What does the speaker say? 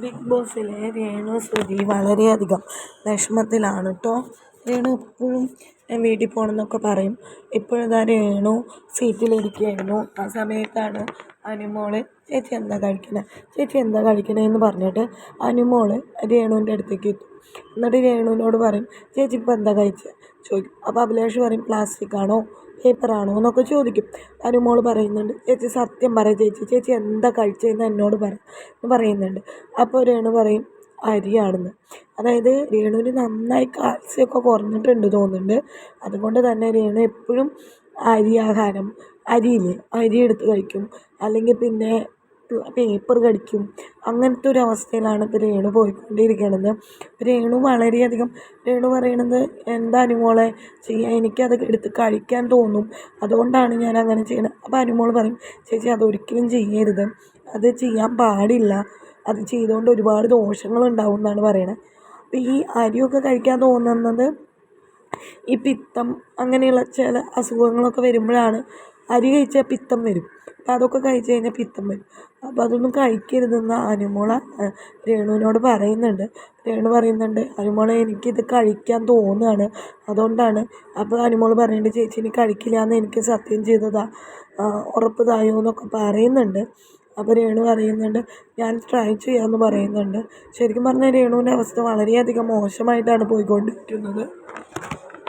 Big ബോസിലെ Renu Sudhi വളരെയധികം വിഷമത്തിലാണ് കേട്ടോ രേണു എപ്പോഴും വീട്ടിൽ പോകണമെന്നൊക്കെ പറയും. ഇപ്പോഴിതാ രേണു സീറ്റിലിരിക്കുകയായിരുന്നു. ആ സമയത്താണ് അനുമോൾ ചേച്ചി എന്താ കഴിക്കണേ? ചേച്ചി എന്താ കഴിക്കണേ? എന്ന് പറഞ്ഞിട്ട് അനുമോൾ രേണുവിന്റെ അടുത്തേക്ക് എത്തും. എന്നിട്ട് രേണുവിനോട് പറയും ചേച്ചി ഇപ്പോൾ എന്താ കഴിച്ചത് ചോദിക്കും. അപ്പോൾ അഭിലാഷ് പറയും പ്ലാസ്റ്റിക് ആണോ? പേപ്പർ ആണോ? എന്നൊക്കെ ചോദിക്കും. അനുമോൾ പറയുന്നുണ്ട് ചേച്ചി സത്യം പറ ചേച്ചി. ചേച്ചി എന്താ കഴിച്ചതെന്ന് എന്നോട് പറ പറയുന്നുണ്ട്. അപ്പോൾ രേണു പറയും അരിയാണെന്ന്. അതായത് രേണുവിന് നന്നായി കാൽസ്യമൊക്കെ കുറഞ്ഞിട്ടുണ്ട് തോന്നുന്നുണ്ട്. അതുകൊണ്ട് തന്നെ രേണു എപ്പോഴും അരി ആഹാരം അരിയില്ലേ? അരി എടുത്ത് കഴിക്കും. അല്ലെങ്കിൽ പിന്നെ പേപ്പർ കടിക്കും. അങ്ങനത്തെ ഒരു അവസ്ഥയിലാണ് ഇപ്പോൾ രേണു പോയിക്കൊണ്ടിരിക്കണത്. രേണു വളരെയധികം രേണു പറയണത് എന്താ അനുമോളെ ചെയ്യുക എനിക്കത് എടുത്ത് കഴിക്കാൻ തോന്നും. അതുകൊണ്ടാണ് ഞാൻ അങ്ങനെ ചെയ്യണത്. അപ്പോൾ അനുമോൾ പറയും ചേച്ചി അതൊരിക്കലും ചെയ്യരുത്. അത് ചെയ്യാൻ പാടില്ല. അത് ചെയ്തുകൊണ്ട് ഒരുപാട് ദോഷങ്ങൾ ഉണ്ടാവും എന്നാണ് പറയണത് അപ്പോൾ ഈ അരിയൊക്കെ കഴിക്കാൻ തോന്നുന്നത് ഈ പിത്തം അങ്ങനെയുള്ള ചില അസുഖങ്ങളൊക്കെ വരുമ്പോഴാണ്. അരി കഴിച്ചാൽ പിത്തം വരും. അപ്പോൾ അതൊക്കെ കഴിച്ച് കഴിഞ്ഞാൽ പിത്തം വരും. അപ്പോൾ അതൊന്നും കഴിക്കരുതെന്ന് അനുമോള രേണുവിനോട് പറയുന്നുണ്ട്. രേണു പറയുന്നുണ്ട് അനുമോളെ എനിക്കിത് കഴിക്കാൻ തോന്നുകയാണ്. അതുകൊണ്ടാണ് അപ്പോൾ അനുമോൾ പറയുന്നുണ്ട് ചേച്ചി ഇനി കഴിക്കില്ല എന്ന് എനിക്ക് സത്യം ചെയ്തതാ ഉറപ്പ് തായോ എന്നൊക്കെ പറയുന്നുണ്ട്. അപ്പോൾ രേണു പറയുന്നുണ്ട് ഞാൻ ട്രൈ ചെയ്യാമെന്ന് പറയുന്നുണ്ട്. ശരിക്കും പറഞ്ഞാൽ രേണുവിന്റെ അവസ്ഥ വളരെയധികം മോശമായിട്ടാണ് പോയിക്കൊണ്ടിരിക്കുന്നത്.